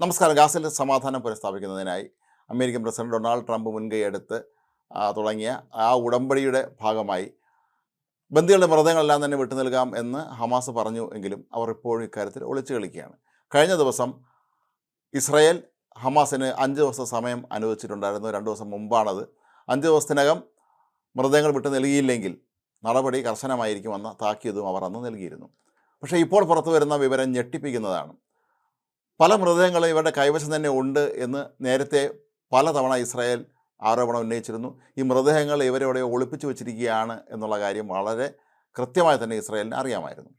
നമസ്കാരം. ഗാസിൽ സമാധാനം പുനഃസ്ഥാപിക്കുന്നതിനായി അമേരിക്കൻ പ്രസിഡന്റ് ഡൊണാൾഡ് ട്രംപ് മുൻകൈയെടുത്ത് എടുത്ത് തുടങ്ങിയ ആ ഉടമ്പടിയുടെ ഭാഗമായി ബന്ദികളുടെ മൃതങ്ങളെല്ലാം തന്നെ വിട്ടു നൽകാം എന്ന് ഹമാസ് പറഞ്ഞു എങ്കിലും അവർ ഇപ്പോഴും ഇക്കാര്യത്തിൽ ഒളിച്ചു കളിക്കുകയാണ്. കഴിഞ്ഞ ദിവസം ഇസ്രയേൽ ഹമാസിന് അഞ്ച് ദിവസം സമയം അനുവദിച്ചിട്ടുണ്ടായിരുന്നു. രണ്ട് ദിവസം മുമ്പാണത്. അഞ്ച് ദിവസത്തിനകം മൃതങ്ങൾ വിട്ടു നൽകിയില്ലെങ്കിൽ നടപടി കർശനമായിരിക്കുമെന്ന താക്കീതും അവർ അന്ന് നൽകിയിരുന്നു. പക്ഷേ ഇപ്പോൾ പുറത്തു വരുന്ന വിവരം ഞെട്ടിപ്പിക്കുന്നതാണ്. പല മൃതദേഹങ്ങളും ഇവരുടെ കൈവശം തന്നെ ഉണ്ട് എന്ന് നേരത്തെ പലതവണ ഇസ്രായേൽ ആരോപണം ഉന്നയിച്ചിരുന്നു. ഈ മൃതദേഹങ്ങൾ ഇവരെവിടെ ഒളിപ്പിച്ചു വച്ചിരിക്കുകയാണ് എന്നുള്ള കാര്യം വളരെ കൃത്യമായി തന്നെ ഇസ്രായേലിന് അറിയാമായിരുന്നു.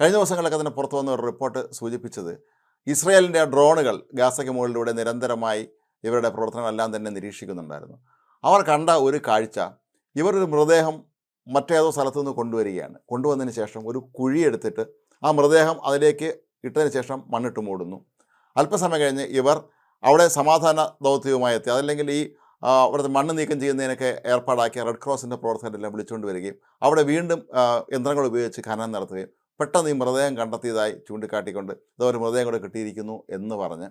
കഴിഞ്ഞ ദിവസങ്ങളിലൊക്കെ തന്നെ പുറത്തു വന്ന ഒരു റിപ്പോർട്ട് സൂചിപ്പിച്ചത് ഇസ്രായേലിന്റെ ഡ്രോണുകൾ ഗാസയ്ക്ക് മുകളിലൂടെ നിരന്തരമായി ഇവരുടെ പ്രവർത്തനങ്ങളെല്ലാം തന്നെ നിരീക്ഷിക്കുന്നുണ്ടായിരുന്നു. അവർ കണ്ട ഒരു കാഴ്ച ഇവരൊരു മൃതദേഹം മറ്റേതോ സ്ഥലത്തു നിന്ന് കൊണ്ടുവരികയാണ്. കൊണ്ടുവന്നതിന് ശേഷം ഒരു കുഴിയെടുത്തിട്ട് ആ മൃതദേഹം അതിലേക്ക് ഇട്ടതിന് ശേഷം മണ്ണിട്ട് മൂടുന്നു. അല്പസമയം കഴിഞ്ഞ് ഇവർ അവിടെ സമാധാന ദൗത്യവുമായി എത്തി. അതല്ലെങ്കിൽ ഈ അവിടുത്തെ മണ്ണ് നീക്കം ചെയ്യുന്നതിനൊക്കെ ഏർപ്പാടാക്കിയ റെഡ് ക്രോസിന്റെ പ്രവർത്തകരെല്ലാം വിളിച്ചുകൊണ്ട് വരികയും അവിടെ വീണ്ടും യന്ത്രങ്ങൾ ഉപയോഗിച്ച് ഖനനം നടത്തുകയും പെട്ടെന്ന് ഈ മൃതദേഹം കണ്ടെത്തിയതായി ചൂണ്ടിക്കാട്ടിക്കൊണ്ട് ഇതോ ഒരു മൃതദേഹം കൂടെ കിട്ടിയിരിക്കുന്നു എന്ന് പറഞ്ഞ്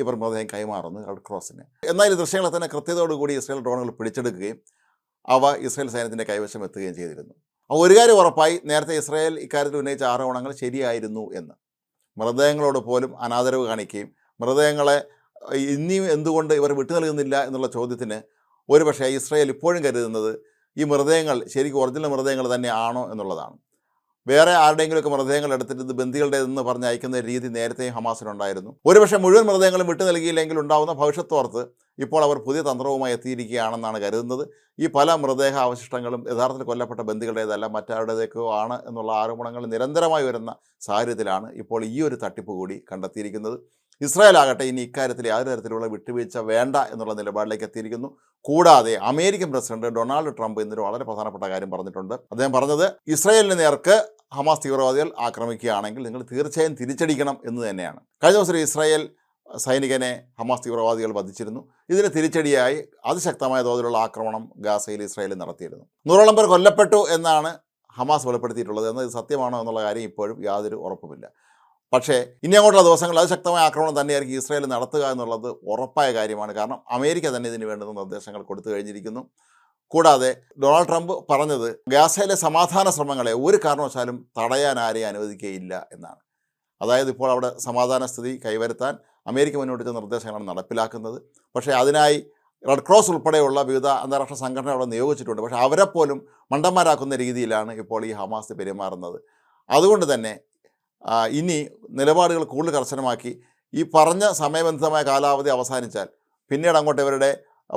ഇവർ മൃതദേഹം കൈമാറുന്നു റെഡ് ക്രോസിന് എന്നാൽ ഈ ദൃശ്യങ്ങളെ തന്നെ കൃത്യതയോടുകൂടി ഇസ്രയേൽ ഡ്രോണുകൾ പിടിച്ചെടുക്കുകയും അവ ഇസ്രയേൽ സൈന്യത്തിന്റെ കൈവശം എത്തുകയും ചെയ്തിരുന്നു. ഒരു കാര്യം ഉറപ്പായി നേരത്തെ ഇസ്രായേൽ ഇക്കാര്യത്തിൽ ഉന്നയിച്ച ആരോപണങ്ങൾ ശരിയായിരുന്നു എന്ന്. മൃതദേഹങ്ങളോട് പോലും അനാദരവ് കാണിക്കുകയും മൃതദേഹങ്ങളെ ഇനിയും എന്തുകൊണ്ട് ഇവർ വിട്ടു നൽകുന്നില്ല എന്നുള്ള ചോദ്യത്തിന് ഒരുപക്ഷെ ഇസ്രായേൽ ഇപ്പോഴും കരുതുന്നത് ഈ മൃതദേഹങ്ങൾ ശരിക്കും ഒറിജിനൽ മൃതദേഹങ്ങൾ തന്നെ ആണോ എന്നുള്ളതാണ്. വേറെ ആരുടെയെങ്കിലുമൊക്കെ മൃതദേഹങ്ങൾ എടുത്തിട്ട് ഇത് ബന്ദികളുടേതെന്ന് പറഞ്ഞ് അയക്കുന്ന രീതി നേരത്തെ ഹമാസിനുണ്ടായിരുന്നു. ഒരുപക്ഷെ മുഴുവൻ മൃതദേഹങ്ങളും വിട്ടു നൽകിയില്ലെങ്കിൽ ഉണ്ടാകുന്ന ഭവിഷ്യത്തോർത്ത് ഇപ്പോൾ അവർ പുതിയ തന്ത്രവുമായി എത്തിയിരിക്കുകയാണെന്നാണ് കരുതുന്നത്. ഈ പല മൃതദേഹ അവശിഷ്ടങ്ങളും യഥാർത്ഥത്തിൽ കൊല്ലപ്പെട്ട ബന്ധുക്കളുടേതല്ല മറ്റാരുടേതൊക്കെയോ ആണ് എന്നുള്ള ആരോപണങ്ങൾ നിരന്തരമായി വരുന്ന സാഹചര്യത്തിലാണ് ഇപ്പോൾ ഈ ഒരു തട്ടിപ്പ് കൂടി കണ്ടെത്തിയിരിക്കുന്നത്. ഇസ്രായേൽ ആകട്ടെ ഇനി ഇക്കാര്യത്തിൽ യാതൊരു തരത്തിലുള്ള വിട്ടുവീഴ്ച വേണ്ട എന്നുള്ള നിലപാടിലേക്ക് എത്തിയിരിക്കുന്നു. കൂടാതെ അമേരിക്കൻ പ്രസിഡന്റ് ഡൊണാൾഡ് ട്രംപ് ഇന്നൊരു വളരെ പ്രധാനപ്പെട്ട കാര്യം പറഞ്ഞിട്ടുണ്ട്. അദ്ദേഹം പറഞ്ഞത് ഇസ്രായേലിന് നേർക്ക് ഹമാസ് തീവ്രവാദികൾ ആക്രമിക്കുകയാണെങ്കിൽ നിങ്ങൾ തീർച്ചയായും തിരിച്ചടിക്കണം എന്ന് തന്നെയാണ്. കഴിഞ്ഞ ദിവസം ഇസ്രായേൽ സൈനികനെ ഹമാസ് തീവ്രവാദികൾ വധിച്ചിരുന്നു. ഇതിന് തിരിച്ചടിയായി അതിശക്തമായ തോതിലുള്ള ആക്രമണം ഗാസയിൽ ഇസ്രായേലിൽ നടത്തിയിരുന്നു. നൂറോളം പേർ കൊല്ലപ്പെട്ടു എന്നാണ് ഹമാസ് വെളിപ്പെടുത്തിയിട്ടുള്ളത്. എന്നാൽ ഇത് സത്യമാണോ എന്നുള്ള കാര്യം ഇപ്പോഴും യാതൊരു ഉറപ്പുമില്ല. പക്ഷേ ഇനി അങ്ങോട്ടുള്ള ദിവസങ്ങളിൽ അതിശക്തമായ ആക്രമണം തന്നെയായിരിക്കും ഇസ്രായേൽ നടത്തുക എന്നുള്ളത് ഉറപ്പായ കാര്യമാണ്. കാരണം അമേരിക്ക തന്നെ ഇതിന് വേണ്ടുന്ന നിർദ്ദേശങ്ങൾ കൊടുത്തു കഴിഞ്ഞിരിക്കുന്നു. കൂടാതെ ഡൊണാൾഡ് ട്രംപ് പറഞ്ഞത് ഗാസയിലെ സമാധാന ശ്രമങ്ങളെ ഒരു കാരണവശാലും തടയാൻ ആരെയും അനുവദിക്കുകയില്ല എന്നാണ്. അതായത് ഇപ്പോൾ അവിടെ സമാധാന സ്ഥിതി കൈവരുത്താൻ അമേരിക്ക മുന്നോട്ട് വെച്ച നിർദ്ദേശങ്ങളാണ് നടപ്പിലാക്കുന്നത്. പക്ഷേ അതിനായി റെഡ് ക്രോസ് ഉൾപ്പെടെയുള്ള വിവിധ അന്താരാഷ്ട്ര സംഘടന അവിടെ നിയോഗിച്ചിട്ടുണ്ട്. പക്ഷേ അവരെ പോലും മണ്ടന്മാരാക്കുന്ന രീതിയിലാണ് ഇപ്പോൾ ഈ ഹമാസ് പെരുമാറുന്നത്. അതുകൊണ്ട് തന്നെ ഇനി നിലപാടുകൾ കൂടുതൽ കർശനമാക്കി. ഈ പറഞ്ഞ സമയബന്ധിതമായ കാലാവധി അവസാനിച്ചാൽ പിന്നീട് അങ്ങോട്ട് ഇവരുടെ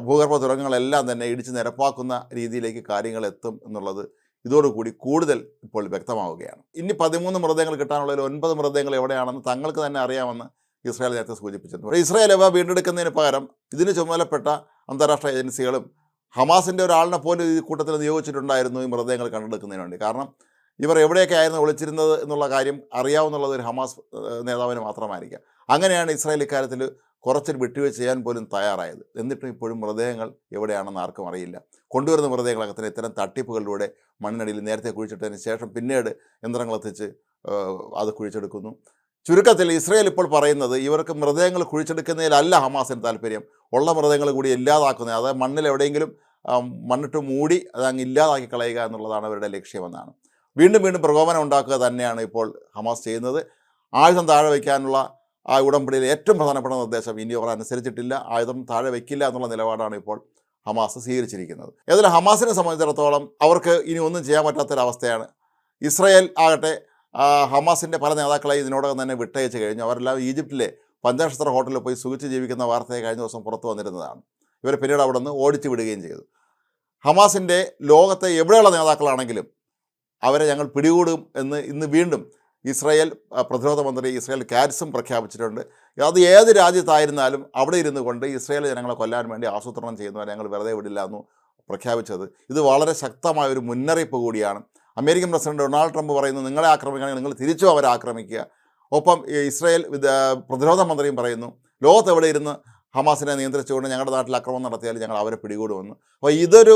ഭൂഗർഭ തുരങ്കങ്ങളെല്ലാം തന്നെ ഇടിച്ച് നിരപ്പാക്കുന്ന രീതിയിലേക്ക് കാര്യങ്ങൾ എത്തും എന്നുള്ളത് ഇതോടുകൂടി കൂടുതൽ ഇപ്പോൾ വ്യക്തമാവുകയാണ്. ഇനി പതിമൂന്ന് മൃതദേഹങ്ങൾ കിട്ടാനുള്ളതിൽ ഒൻപത് മൃതദേഹങ്ങൾ എവിടെയാണെന്ന് തങ്ങൾക്ക് തന്നെ അറിയാമെന്ന് ഇസ്രായേൽ നേരത്തെ സൂചിപ്പിച്ചിരുന്നു. പക്ഷേ ഇസ്രായേൽ അവ വീണ്ടെടുക്കുന്നതിന് പകരം ഇതിന് ചുമതലപ്പെട്ട അന്താരാഷ്ട്ര ഏജൻസികളും ഹമാസിന്റെ ഒരാളിനെ പോലും ഈ കൂട്ടത്തിൽ നിയോഗിച്ചിട്ടുണ്ടായിരുന്നു ഈ മൃതദേഹങ്ങൾ കണ്ടെടുക്കുന്നതിന് വേണ്ടി. കാരണം ഇവർ എവിടെയൊക്കെ ആയിരുന്നു ഒളിച്ചിരുന്നത് എന്നുള്ള കാര്യം അറിയാവുന്നുള്ളത് ഒരു ഹമാസ് നേതാവിന് മാത്രമായിരിക്കാം. അങ്ങനെയാണ് ഇസ്രായേൽ ഇക്കാര്യത്തിൽ കുറച്ചൊരു വിട്ടുവീഴ്ച ചെയ്യാൻ പോലും തയ്യാറായത്. എന്നിട്ടും ഇപ്പോഴും മൃതദേഹങ്ങൾ എവിടെയാണെന്ന് ആർക്കും അറിയില്ല. കൊണ്ടുവരുന്ന മൃതദേഹങ്ങളൊക്കെ തന്നെ ഇത്തരം തട്ടിപ്പുകളിലൂടെ മണ്ണിനടിയിൽ നേരത്തെ കുഴിച്ചിട്ടതിന് ശേഷം പിന്നീട് യന്ത്രങ്ങൾ എത്തിച്ച് അത് കുഴിച്ചെടുക്കുന്നു. ചുരുക്കത്തിൽ ഇസ്രയേൽ ഇപ്പോൾ പറയുന്നത് ഇവർക്ക് മൃതദേഹങ്ങൾ കുഴിച്ചെടുക്കുന്നതിലല്ല ഹമാസിന് താല്പര്യം. ഉള്ള മൃതദേഹങ്ങൾ കൂടി ഇല്ലാതാക്കുന്നത് അതായത് മണ്ണിൽ എവിടെയെങ്കിലും മണ്ണിട്ട് മൂടി അത് അങ്ങ് ഇല്ലാതാക്കി കളയുക എന്നുള്ളതാണ് അവരുടെ ലക്ഷ്യമെന്നാണ്. വീണ്ടും വീണ്ടും പ്രകോപനം ഉണ്ടാക്കുക തന്നെയാണ് ഇപ്പോൾ ഹമാസ് ചെയ്യുന്നത്. ആയുധം താഴെ വയ്ക്കാനുള്ള ആ ഉടമ്പടിയിലെ ഏറ്റവും പ്രധാനപ്പെട്ട നിർദ്ദേശം ഇനി അവർ അനുസരിച്ചിട്ടില്ല ആയുധം താഴെ വയ്ക്കില്ല എന്നുള്ള നിലപാടാണ് ഇപ്പോൾ ഹമാസ് സ്വീകരിച്ചിരിക്കുന്നത്. ഏതായാലും ഹമാസിനെ സംബന്ധിച്ചിടത്തോളം അവർക്ക് ഇനി ഒന്നും ചെയ്യാൻ പറ്റാത്തൊരവസ്ഥയാണ്. ഇസ്രയേൽ ആകട്ടെ ഹമാസിന്റെ പല നേതാക്കളെ ഇതിനോടകം തന്നെ വിട്ടയച്ച് കഴിഞ്ഞു. അവരെല്ലാം ഈജിപ്തിലെ പഞ്ചനക്ഷത്ര ഹോട്ടലിൽ പോയി സുഖിച്ച് ജീവിക്കുന്ന വാർത്തയെ കഴിഞ്ഞ ദിവസം പുറത്തു വന്നിരുന്നതാണ്. ഇവർ പിന്നീട് അവിടെ നിന്ന് ഓടിച്ചു വിടുകയും ചെയ്തു. ഹമാസിന്റെ ലോകത്തെ എവിടെയുള്ള നേതാക്കളാണെങ്കിലും അവരെ ഞങ്ങൾ പിടികൂടും എന്ന് ഇന്ന് വീണ്ടും ഇസ്രായേൽ പ്രതിരോധ മന്ത്രി ഇസ്രായേൽ കാരിസും പ്രഖ്യാപിച്ചിട്ടുണ്ട്. അത് ഏത് രാജ്യത്തായിരുന്നാലും അവിടെ ഇരുന്നു കൊണ്ട് ഇസ്രായേൽ ജനങ്ങളെ കൊല്ലാൻ വേണ്ടി ആസൂത്രണം ചെയ്യുന്നവരെ ഞങ്ങൾ വെറുതെ വിടില്ല എന്ന് പ്രഖ്യാപിച്ചത്. ഇത് വളരെ ശക്തമായ ഒരു മുന്നറിയിപ്പ് കൂടിയാണ്. അമേരിക്കൻ പ്രസിഡന്റ് ഡൊണാൾഡ് ട്രംപ് പറയുന്നു നിങ്ങളെ ആക്രമിക്കുകയാണെങ്കിൽ നിങ്ങൾ തിരിച്ചു അവരെ ആക്രമിക്കുക. ഒപ്പം ഇസ്രയേൽ പ്രതിരോധ മന്ത്രിയും പറയുന്നു ലോകത്ത് എവിടെ ഇരുന്ന് ഹമാസിനെ നിയന്ത്രിച്ചുകൊണ്ട് ഞങ്ങളുടെ നാട്ടിൽ ആക്രമണം നടത്തിയാൽ ഞങ്ങൾ അവരെ പിടികൂടുമെന്ന്. അപ്പോൾ ഇതൊരു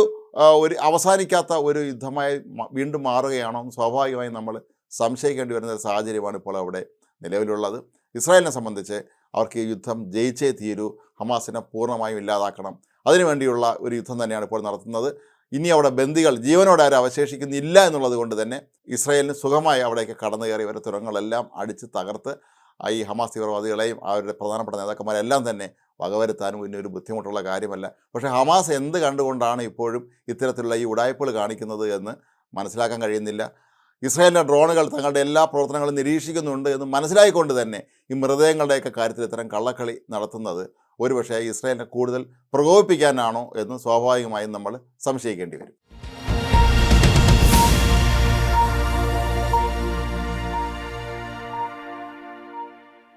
ഒരു അവസാനിക്കാത്ത ഒരു യുദ്ധമായി വീണ്ടും മാറുകയാണോ സ്വാഭാവികമായും നമ്മൾ സംശയിക്കേണ്ടി വരുന്ന ഒരു സാഹചര്യമാണ് ഇപ്പോൾ അവിടെ നിലവിലുള്ളത്. ഇസ്രായേലിനെ സംബന്ധിച്ച് അവർക്ക് ഈ യുദ്ധം ജയിച്ചേ തീരൂ ഹമാസിനെ പൂർണമായും ഇല്ലാതാക്കണം. അതിനുവേണ്ടിയുള്ള ഒരു യുദ്ധം തന്നെയാണ് ഇപ്പോൾ നടത്തുന്നത്. ഇനി അവിടെ ബന്ദികൾ ജീവനോടെ ആരും അവശേഷിക്കുന്നില്ല എന്നുള്ളത് കൊണ്ട് തന്നെ ഇസ്രയേലിന് സുഖമായി അവിടേക്ക് കടന്നു കയറി ഇവരുടെ തുരങ്കങ്ങളെല്ലാം അടിച്ച് തകർത്ത് ഈ ഹമാസ് തീവ്രവാദികളെയും അവരുടെ പ്രധാനപ്പെട്ട നേതാക്കന്മാരെല്ലാം തന്നെ വകവരുത്താനും ഇനി ഒരു ബുദ്ധിമുട്ടുള്ള കാര്യമല്ല. പക്ഷേ ഹമാസ് എന്ത് കണ്ടുകൊണ്ടാണ് ഇപ്പോഴും ഇത്തരത്തിലുള്ള ഈ ഉടായ്പകൾ കാണിക്കുന്നത് എന്ന് മനസ്സിലാക്കാൻ കഴിയുന്നില്ല. ഇസ്രായേലിന്റെ ഡ്രോണുകൾ തങ്ങളുടെ എല്ലാ പ്രവർത്തനങ്ങളും നിരീക്ഷിക്കുന്നുണ്ട് എന്ന് മനസ്സിലായിക്കൊണ്ട് തന്നെ ഈ മൃതദേഹങ്ങളുടെയൊക്കെ കാര്യത്തിൽ ഇത്തരം കള്ളക്കളി നടത്തുന്നത് ഒരുപക്ഷേ ഇസ്രായേലിനെ കൂടുതൽ പ്രകോപിപ്പിക്കാനാണോ എന്ന് സ്വാഭാവികമായും നമ്മൾ സംശയിക്കേണ്ടി വരും.